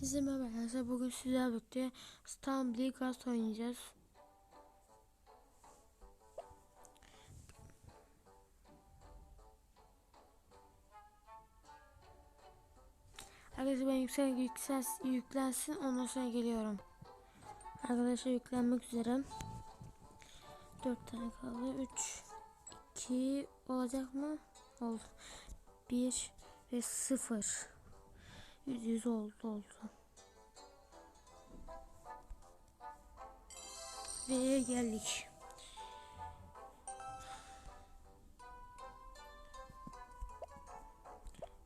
Herkese merhaba arkadaşlar. Bugün sizlerle birlikte Stumble Ghost oynayacağız. Arkadaşlar ben yüksel, yüksel, yüklensin ondan sonra geliyorum. Arkadaşlar yüklenmek üzere. 4 tane kaldı. 3 2 olacak mı? Oldu. 1 ve 0. Yüz yüz oldu oldu. Ve geldik.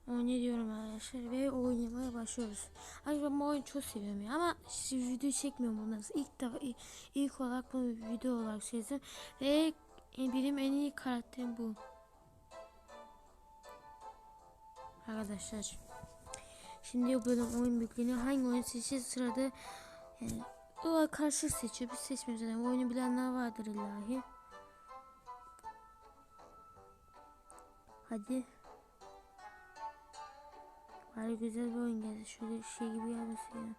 Oynuyorum arkadaşlar ve oynamaya başlıyoruz. Ay ben bu oyunu çok seviyorum ya ama şimdi video çekmiyorum bundan. İlk defa ilk, ilk olarak bir video olarak çektim ve benim en iyi karakterim bu. Arkadaşlar. Şimdi bölüm oyun büyüklüğünü hangi oyun seçeceğiz sırada yani o karşı seçiyor biz seçmiyoruz zaten oyunu bilenler vardır illahi. Hadi. Bari güzel bir oyun geldi. Şöyle şey gibi gelmesin ya.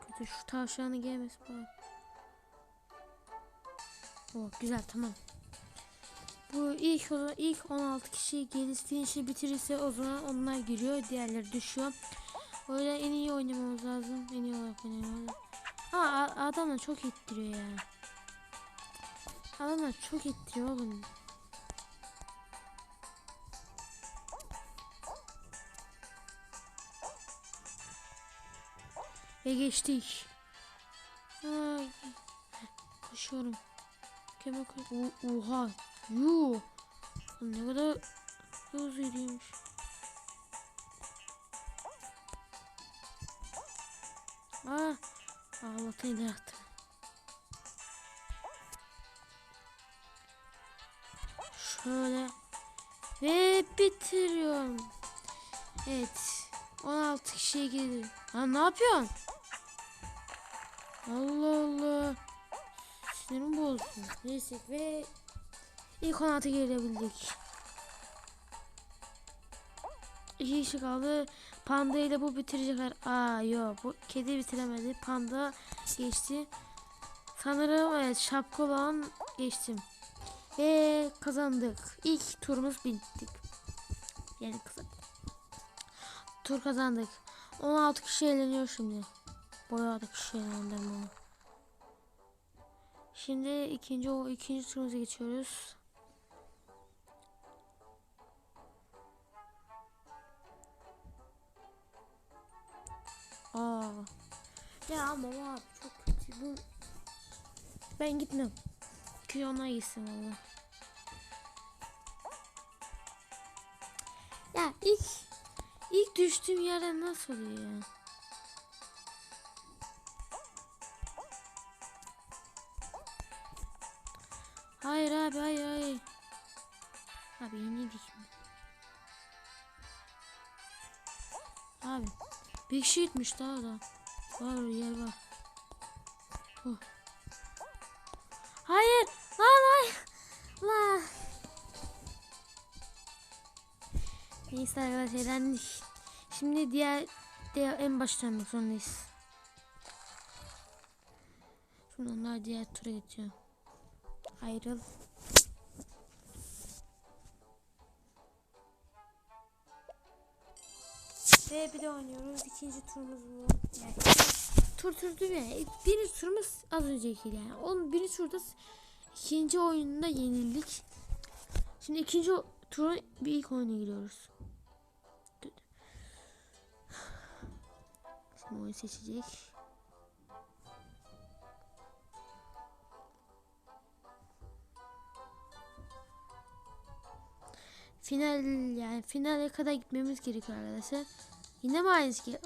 Kötü şu tavşanı gelmesin bari. Oh güzel tamam. Bu ilk ilk 16 kişi geliştiği işi bitirirse o zaman onlar giriyor. Diğerleri düşüyor. Yüzden en iyi oynamamız lazım. En iyi olarak oynamamız. Ama adamlar çok ittiriyor ya. Adamlar çok ittiriyor oğlum. Ve geçtik. Ay. Koşuyorum. Kemal koş. O- Oha. Yuh. Ne kadar hızlıymış. Ah. Allah'tan ileri attım. Şöyle. Ve bitiriyorum. Evet. 16 kişiye girdi. Lan ne yapıyorsun? Allah Allah. Sinirim bozdu. Neyse ve ilk 16 gelebildik. İki kişi kaldı. Panda ile bu bitirecekler. Aa yok bu kedi bitiremedi. Panda geçti. Sanırım evet şapka olan geçtim. Ve kazandık. İlk turumuz bittik. Yani kazandık. Tur kazandık. 16 kişi eğleniyor şimdi. Bayağı da kişi eğlendim bunu. Şimdi ikinci o ikinci turumuza geçiyoruz. Ya ama abi çok kötü bu. Ben gitmem. Köy ona gitsin valla. Ya ilk ilk düştüğüm yerden nasıl oluyor ya? Hayır abi hayır hayır. Abi yenildik mi? Abi bir kişi gitmiş daha da. Var yer var. Oh. Hayır lan hayır. Lan. Neyse arkadaşlar eğlendik. Şimdi diğer, diğer en baştan zorundayız. Şimdi onlar diğer tura geçiyor. Ayrıl. Ve bir de oynuyoruz. İkinci turumuz bu. Yani tur değil mi? Birinci turumuz az önceki yani. Onun birinci turda ikinci oyununda yenildik. Şimdi ikinci turun bir ilk oyuna giriyoruz. Şimdi oyun seçecek. Final yani finale kadar gitmemiz gerekiyor arkadaşlar. Yine mi aynısı geldi?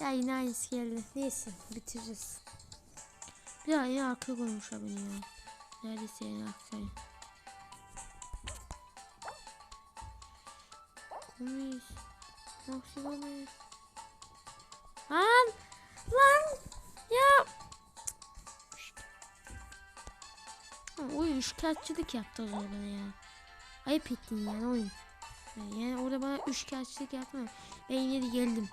Ya yine aynısı geldi. Neyse bitiririz. Bir daha yine arkaya koymuşlar beni ya. Neredeyse yine arkaya. Komis. Maxi Komis. Lan! Lan! Ya! Oyun şikayetçilik yaptı o zaman bana ya. Ayıp ettin yani oyun. Yani orada bana üçkağıtçılık yapma. Ben yine de geldim.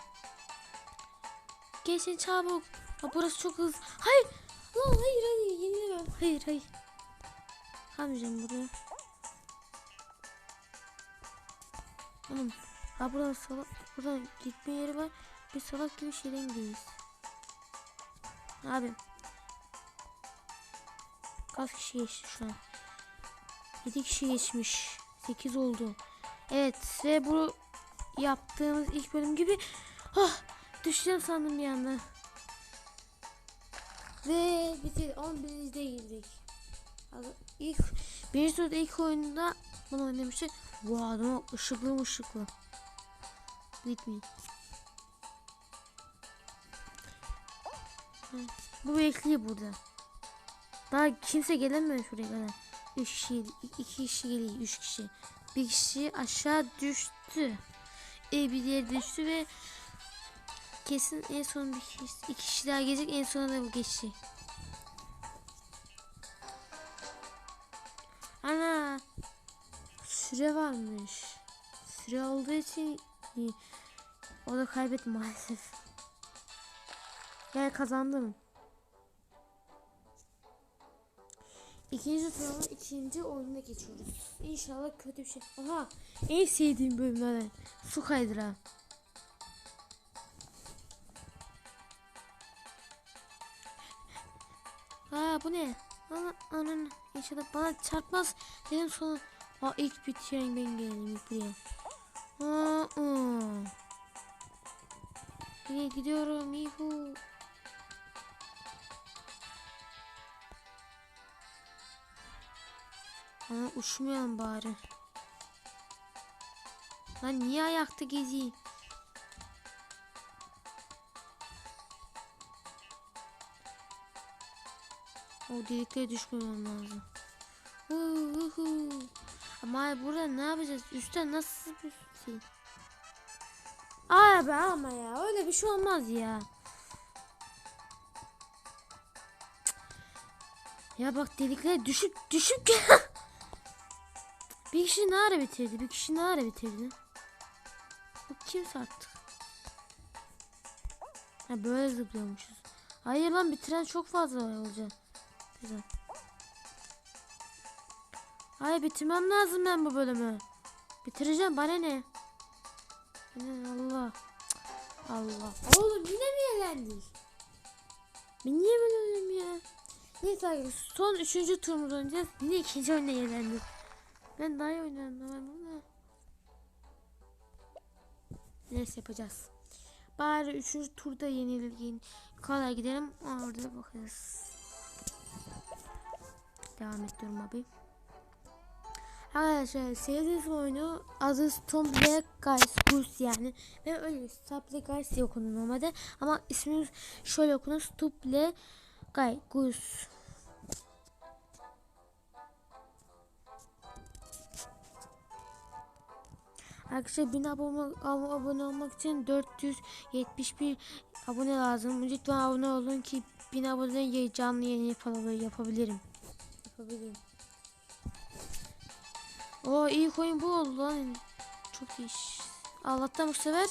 Geçin çabuk. Aa, burası çok hızlı. Hayır. Lan hayır hayır yenilemem. Hayır hayır. Kalmayacağım buraya. Oğlum. Ha buradan salak. Buradan gitme yeri var. Bir salak gibi şeyden gidiyoruz. Abi. Kaç kişi geçti şu an? 7 kişi geçmiş. 8 oldu. Evet ve bu yaptığımız ilk bölüm gibi ah düşeceğim sandım bir anda. Ve bitirdik. 11'de girdik. Az- İlk birinci turda ilk oyunda bunu oynamıştık. Bu adam ışıklı ışıklı. Gitmeyin. Bu bekliyor burada. Daha kimse gelemiyor şuraya kadar. 3 kişi, 2 kişi geliyor, 3 kişi. Bir kişi aşağı düştü. E bir diğer düştü ve kesin en son bir kişi, iki kişi daha gelecek en sonunda bu geçecek. Ana süre varmış. Süre olduğu için iyi. o da kaybetti maalesef. Ben kazandım. İkinci turun ikinci oyununa geçiyoruz. İnşallah kötü bir şey. Aha en sevdiğim bölümlerden. Su kaydıra. Aa bu ne? Ana, anan inşallah bana çarpmaz. Dedim sonra. Aa ilk bitiren ben geldim buraya. Aa, aa. Yine gidiyorum. Yuhu. Ama uçmayalım bari. Lan niye ayakta gezeyim? O deliklere düşmemem lazım. Hu, hu, hu. Ama burada ne yapacağız? Üstten nasıl bir? Abi ama ya öyle bir şey olmaz ya. Ya bak deliklere düşüp düşüp Bir kişi ne ara bitirdi? Bir kişi ne ara bitirdi? Bu kimse artık. Ha böyle zıplıyormuşuz. Hayır lan bitiren çok fazla olacak. Güzel. Hayır bitirmem lazım ben bu bölümü. Bitireceğim bana ne? Allah. Allah. Oğlum yine mi eğlendik? Ben niye böyle oldum ya? Neyse arkadaşlar son üçüncü turumuz oynayacağız. Yine ikinci oyunda eğlendik. Ben daha iyi oynarım normalde. Neyse yapacağız. Bari üçüncü turda yenilgin kadar gidelim. Orada bakarız. Devam ediyorum abi. Arkadaşlar sevdiğiniz oyunu adı Stumble Guys Goose yani. Ben öyle Stumble Guys diye okudum normalde. Ama ismini şöyle okunur Stumble Guy Goose. Arkadaşlar 1000 abone, ab- abone olmak için 471 abone lazım. Lütfen abone olun ki 1000 abone canlı yayın yapabilirim. Yapabilirim. yapabilirim. O iyi oyun bu oldu lan. Çok iyi. Allah'tan bu sefer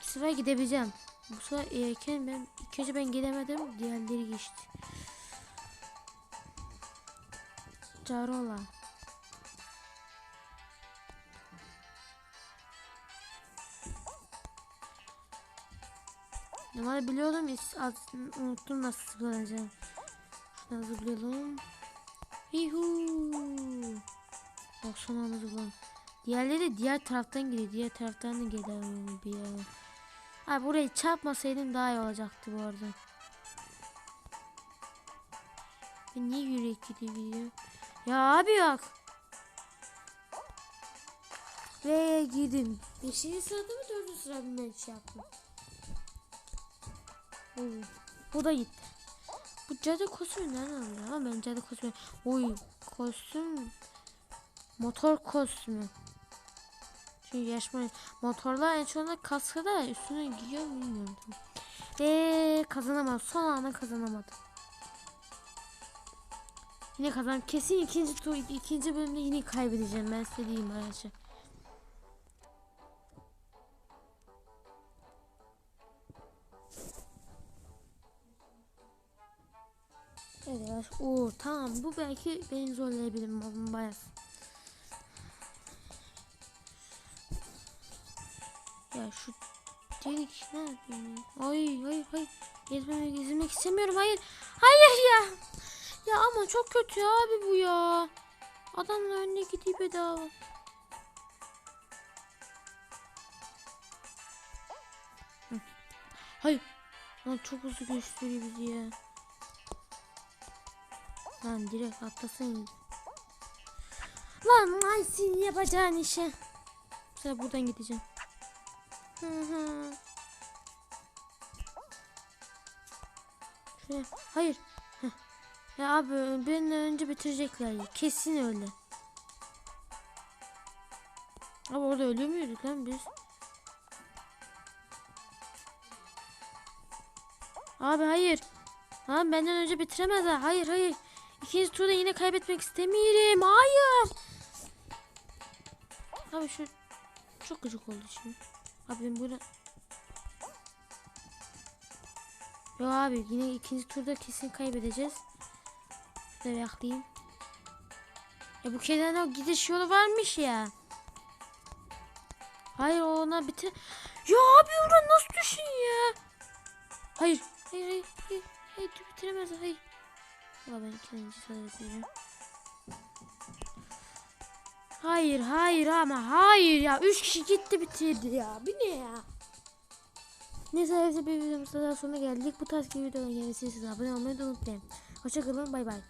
bu sefer gidebileceğim. Bu sefer erken ben ilk ben gidemedim. Diğerleri geçti. Carola. Normalde biliyordum unuttum nasıl zıplanacağım. Şuradan zıplayalım. Yuhuu. Bak son anda zıpladım. Diğerleri diğer taraftan gidiyor. Diğer taraftan da geliyor bir ya. Abi burayı çarpmasaydım daha iyi olacaktı bu arada. Ben niye yürek gidiyor? Ya abi bak. Ve girdim. Beşinci sırada mı dördüncü sırada mı şey yaptım? Bu da gitti. Bu cadı kostümü nereden alıyor? Ama ben cadı kostümü. Oy kostüm. Motor kostümü. Çünkü yaşmayız. Motorlar en çoğunda kaskı da üstüne giyiyor bilmiyorum. Ve kazanamadım. Son anda kazanamadım. Yine kazan. Kesin ikinci tur, ikinci bölümde yine kaybedeceğim. Ben size diyeyim arkadaşlar. Evet. Oo tamam bu belki beni zorlayabilir babam bayağı. Ya şu delik ne? Ay ay ay. Gezmemek, gezmek istemiyorum. Hayır. Hayır ya. Ya ama çok kötü abi bu ya. Adamla önüne gidiyor bedava. Hayır. Lan çok hızlı gösteriyor bizi ya. Lan direkt atlasın. Lan ay senin yapacağın işe. Sefer buradan gideceğim. Hı. Hayır. Ya abi benden önce bitirecekler ya. Kesin öyle. Abi orada ölüyor muyduk lan biz? Abi hayır. Abi benden önce bitiremezler. Hayır hayır. İkinci turda yine kaybetmek istemiyorum. Hayır. Abi şu çok gıcık oldu şimdi. Abi ben burada... Yo abi yine ikinci turda kesin kaybedeceğiz. Şöyle yaklayayım. Ya bu kediden o gidiş yolu varmış ya. Hayır ona bitir... Ya abi oradan nasıl düşün ya? Hayır. Hayır hayır hayır. Hayır bitiremez hayır. Valla ben ikinci sırasıyım. Hayır hayır ama hayır ya. Üç kişi gitti bitirdi ya. Bir ne ya? Neyse hepsi bir videomuzda daha sonuna geldik. Bu tarz gibi videoların gelmesi için abone olmayı da unutmayın. Hoşçakalın bay bay.